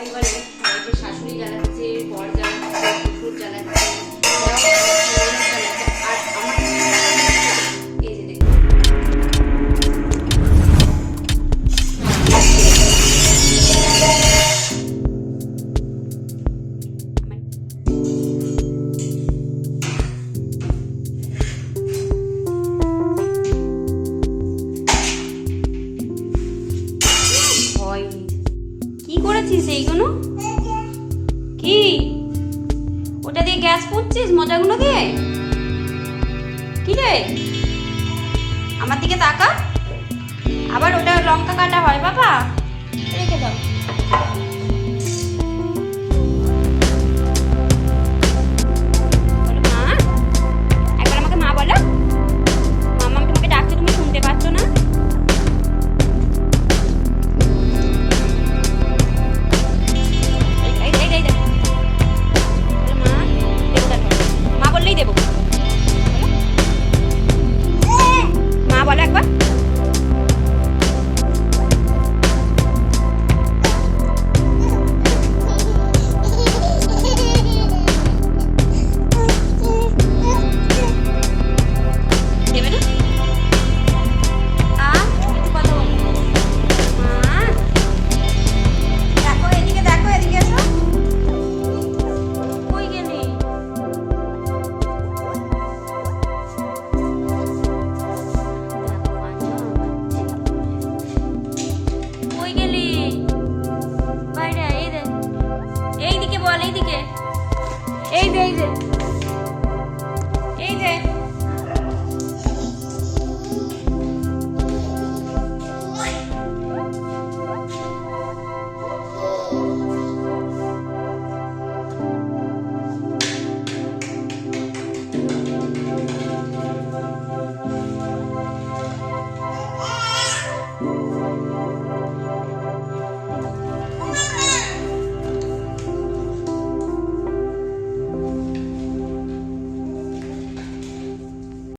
欢迎光 কি এইগুলো? কি? ওটা দিয়ে গ্যাস পুড়ছিস মজাগুলো দিয়ে কি রে? আমার দিকে তাকা। আবার ওটা লঙ্কা কাটা হয় বাবা। এইদিকে